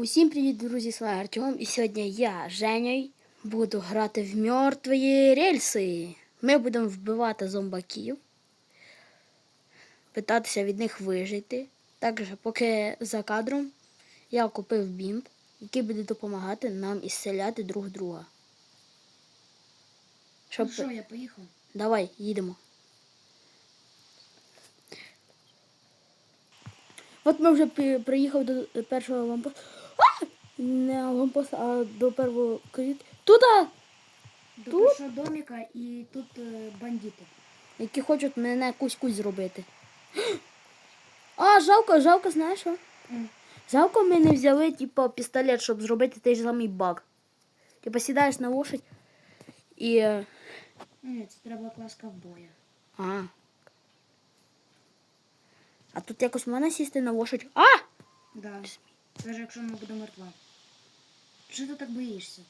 Усім привіт, друзі! З вами Артем. І сьогодні я, Женя, буду грати в мертві рельси. Ми будемо вбивати зомбаків, питатися від них вижити. Також, поки за кадром, я купив бімб, який буде допомагати нам ісцеляти друг друга. Щоб... Ну що, я поїхав? Давай, їдемо. От ми вже при- приїхали до першого лампоста. А! Не лампоста, а до першого кредиту. Туди! До Тут? першого домика і тут е, бандити. Які хочуть мене кусь-кусь зробити. А, жалко, жалко, знаєш що? М. Жалко ми не взяли, типу, пістолет, щоб зробити той же самий баг. Типу, сідаєш на лошадь і. е, Ні, це треба клас ковбоя. А. А тут якось можна сісти на лошадь. А! Да. Навіть якщо вона буде мертва. Чого ти так боїшся?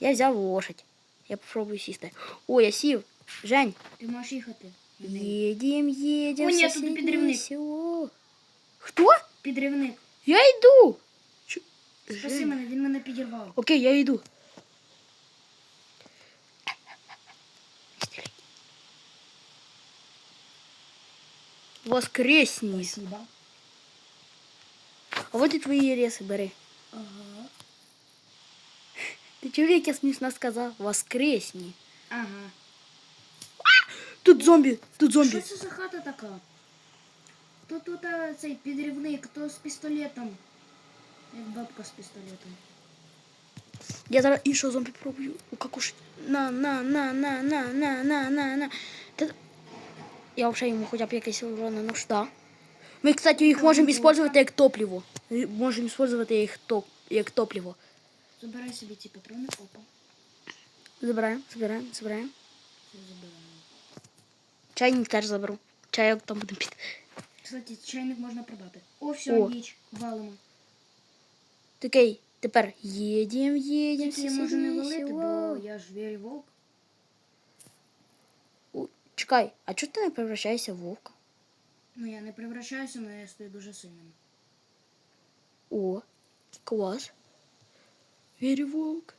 Я взяв лошадь. Я попробую сісти. О, я сів. Жень. Ти можеш їхати? Едем, едем. О, ні, тут підривник. село. Хто? Підривник. Я йду. Спаси мене, він мене підірвав. Окей, я йду. Воскресні. Спасибо. А от і твої реси бери. Ага. Ти чув, як я смішно сказав? Воскресні. Ага. Тут зомбі, тут Що зомбі. це за хата така? Хто тут а, цей підривник, хто з пістолетом? Як бабка з пістолетом. Я зараз іншого зомбі пробую. У какуш. На, на, на, на, на, на, на, на, на. Та... Я взагалі йому хоча б якийсь урон наношу. Да. Ми, кстати, їх можемо булка. використовувати як топливо. Можемо використовувати їх топ... як топливо. Забирай собі ці патрони, опа. Забираємо, забираємо, забираємо. Все забираємо. Чайник теж заберу. Чайок там буде під. Кстати, чайник можна продати. О, все, О. ніч, валимо. Такий, тепер їдем, їдем. Тільки я можу не валити, бо я ж вірю вовк. Чекай, а чого ти не превращаєшся в вовка? Ну я не превращаюся, але я стою дуже сильним. О, клас. Веревок.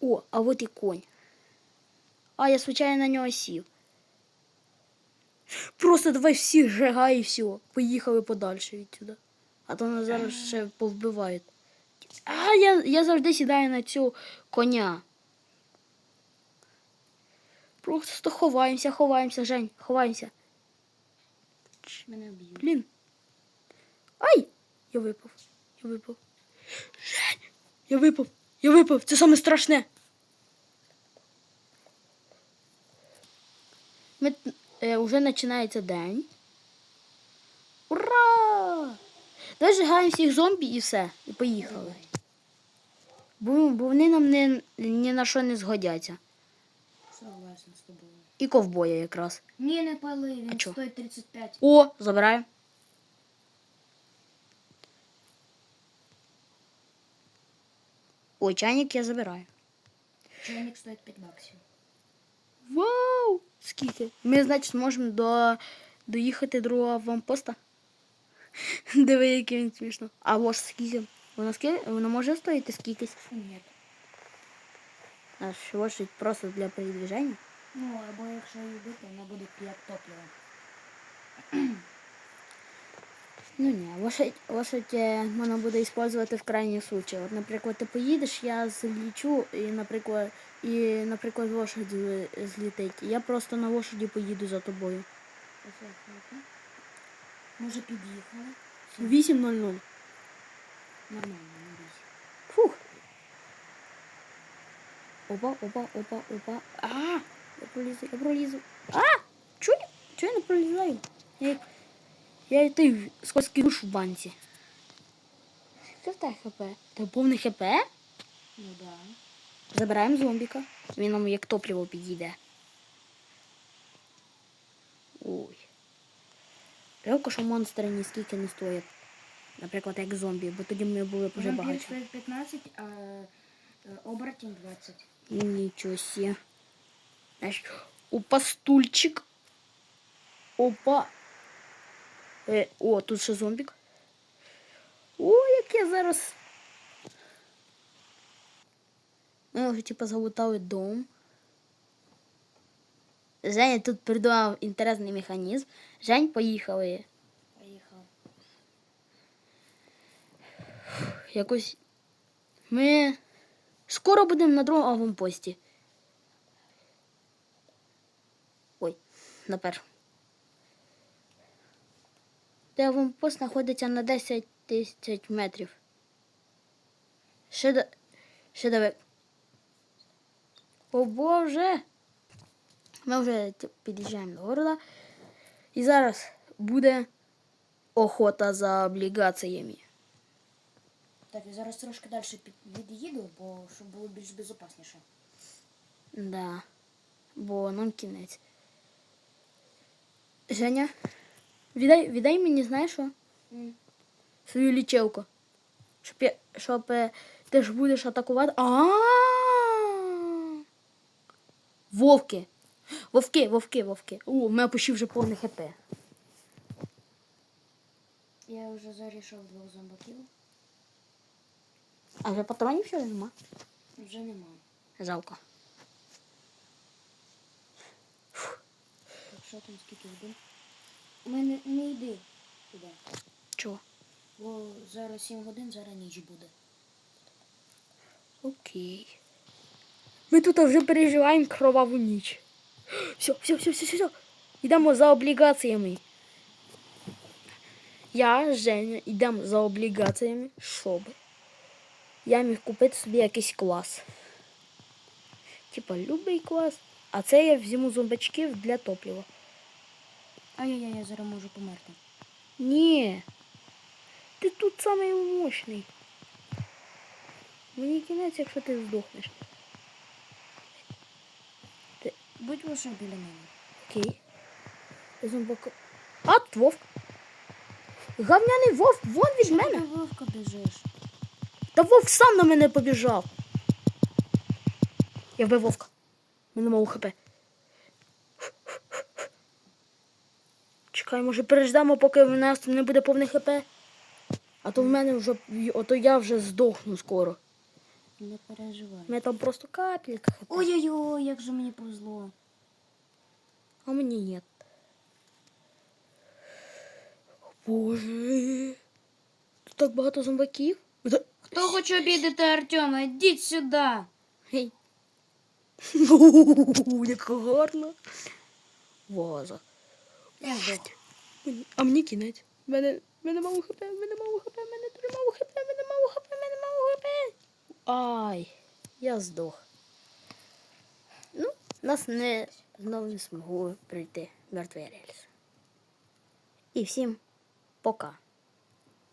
О, а вот і конь. А, я случайно на нього сів. Просто давай всіх жигай і все. Поїхали подальше відсюди. А то нас зараз ще повбивають. А, я, я завжди сідаю на цю коня. Просто ховаємося, ховаємося, Жень, ховаємося. Мене б'ють. Блін. Ай! Я випав. Я випав. Жень! Я випав. Я випав. Це саме страшне. Ми, е, вже починається день. Ура! Давай зжигаємо всіх зомбі і все. І поїхали. Бо, бо вони нам не, ні на що не згодяться. Согласен з тобою. І ковбоя якраз. Ні, не пали, він чо? стоїть 35. О, забираю. Ой, чайник я забираю. Чайник стоїть 5 баксів. Вау! Скільки? Ми, значить, зможемо до... доїхати до другого вампоста. Диви, який він смішно. А ось скільки? Воно скільки? Воно може стоїти скількись? Ні. Наш лошадь просто для передвіження. Ну, або якщо її бити, вона буде як топливо. Ну ні, лошадь, лошадь е, можна буде використовувати в крайніх случаях. От, наприклад, ти поїдеш, я злічу, і, наприклад, і, наприклад, лошадь злітить. Я просто на лошаді поїду за тобою. Може під'їхали? 8.00. Нормально, Опа, опа, опа, опа. А, я пролізу, я пролізу. А! Чого я, чого я не пролізаю? Я, я і ти душ в банці. В тебе хп? Ти повне хп? Ну да. Забираємо зомбіка. Він нам як топливо підійде. Ой. Жалко, що монстри ніскільки не стоять. Наприклад, як зомбі, бо тоді ми були вже стоїть 15, а е, оборотень 20. Ничего себе. Знаешь, опа, стульчик. Опа. Е, о, тут ще зомбік. О, як я зараз. Вже типу залутали дом. Женя тут придумав інтересний механізм. Жень, поїхали. Поїхав. Якось. Ми скоро будемо на другому аванпості. Ой, на першому. Де аванпост знаходиться на 10 тисяч метрів. Ще до... Ще до... О Боже! Ми вже під'їжджаємо до города. І зараз буде охота за облігаціями. Так, я зараз трошки далі від'їду, бо щоб було більш безпечніше. Да. Бо нам кінець. Женя, віддай, віддай мені, знаєш що? Свою лічилку. Щоб, я, щоб е, ти ж будеш атакувати. А. Вовки. Вовки, вовки, вовки. О, у мене почти вже повне хп. Я вже зарішав двох зомбаків. А вже патронів ще нема? Вже нема. Жалко. Так що там скільки годин? Ми не, не йди туди. Чого? Бо зараз 7 годин, зараз ніч буде. Окей. Ми тут вже переживаємо кроваву ніч. Все, все, все, все, все, все. Йдемо за облігаціями. Я, Женя, йдемо за облігаціями, щоб я міг купити собі якийсь клас. Типа любий клас. А це я візьму зомбачків для топлива. Ай-яй-яй, я зараз можу померти. Ні. Ти тут самий мощний. Мені кінець, якщо ти здохнеш. Будь лише біля мене. Окей. Зомбака. А, вовк. Гавняний вовк, вон від ти мене. вовка біжиш? Та вовк сам на мене побіжав. Я вбив вовка. Мене мало хп. Чекай, може переждемо, поки в нас не буде повне хп. А то в мене вже. Ото я вже здохну скоро. Не переживай. У мене там просто капелька хп. Ой-ой-ой, як же мені повезло. А мені ні. Боже. Тут так багато зомбаків. Хто хоче обідати Артема? Йдіть сюди. Гей. О, Яка гарна. Ваза. Я здох. Мені- А мені кінець. Мене, мене мало хп, мене мало хп, мене дуже мало хп, мене мало хп, мене мало хп. Ай, я здох. Ну, нас не знову не змогли прийти мертвий рельс. І всім пока.